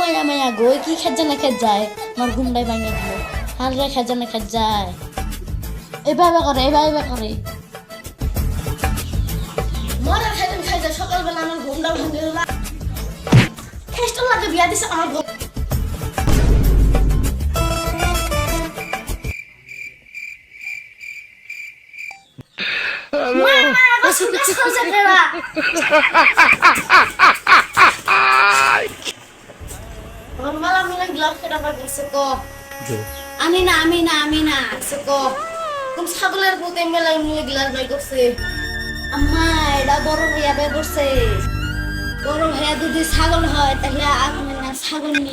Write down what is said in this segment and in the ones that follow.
মায়া মায়া গো কি খেজা না যায়? আমার ঘুমটাই ভাঙে দিল। হাল রে খেজা না যায়। এভাবে করে এভাবে করে। সকালবেলা আমার ঘুমটা ভাঙে দিল। খেষ্ট লাগে, বিয়া দিছে আমার ঘুম আমি না আমি না আমি না। কোন ছাগলের পুতে মেলাই মিলে গিলাস বাই করছে। আম্মা এটা বড় হইয়া করছে। বড় হইয়া যদি ছাগল হয় তাহলে আমি না ছাগল নি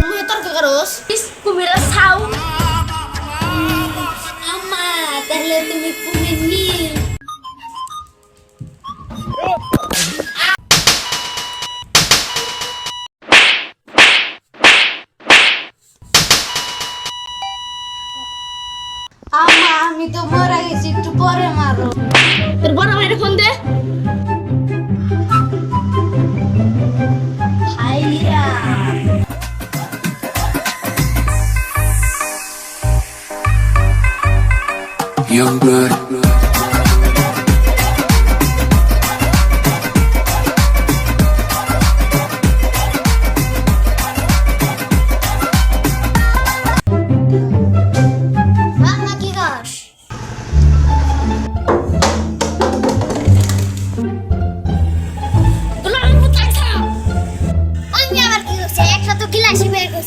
তুমি তর্ক করোস। ইস কুমিরের ছাউ। আম্মা তাহলে তুমি কুমির আমি তো মরে গেছি একটু পরে মারো তোর বড় ভাইয়ের ফোন দে Young blood.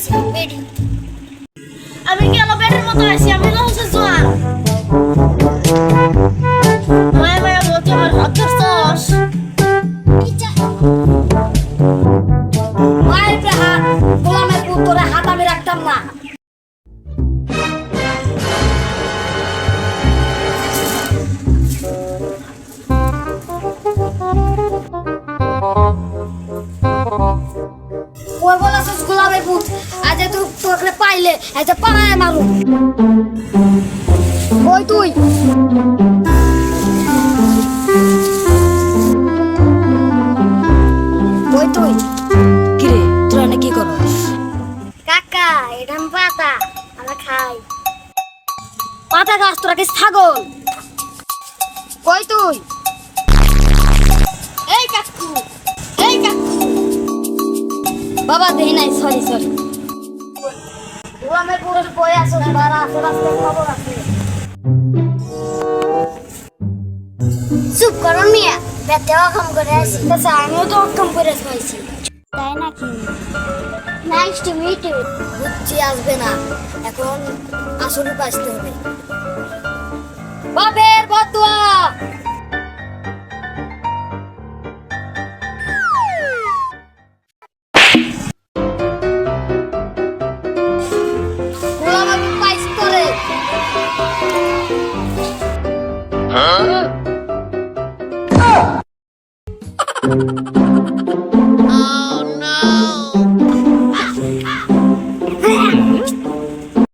করছি বেডি আমি কেন বেডের মতো আছি? আমি ওই বলেছিস গোলামের পুত আজ তুই তোকে পাইলে আজ পাড়ায় মারু ওই তুই? ওই তুই? কিরে তোরা না কি করস? কাকা এটা পাতা আমরা খাই। পাতা গাছ তোরা কি ছাগল? কই তুই? এই কাকু। বাবা, দেই নাই সরি সরি চুপ করো মিয়া অক্ষম করে আছি আচ্ছা আমিও তো অক্ষম করে খাইছি তাই নাকি? নাইস টু মিট ইউ বুঝছি, আসবে না। এখন আসলে বাঁচতে হবে। বাবের বতুয়া